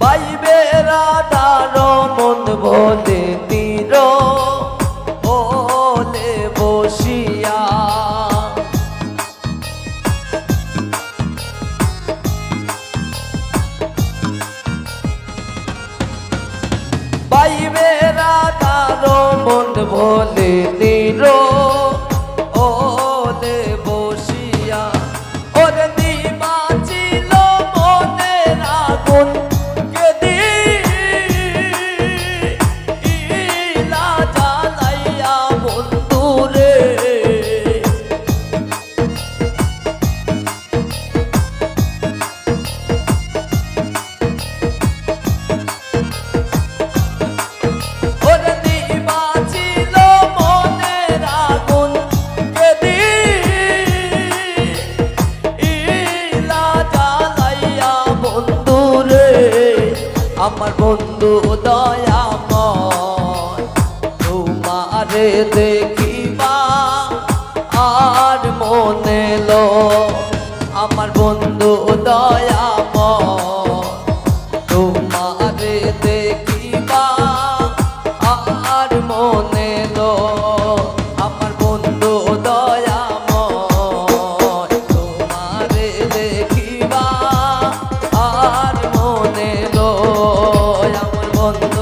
পাইবে রাধার মন বলে তীর বলে বসিয়া। পাইবে রাধার মন বলে দয়াময় তোমারে দে fondo.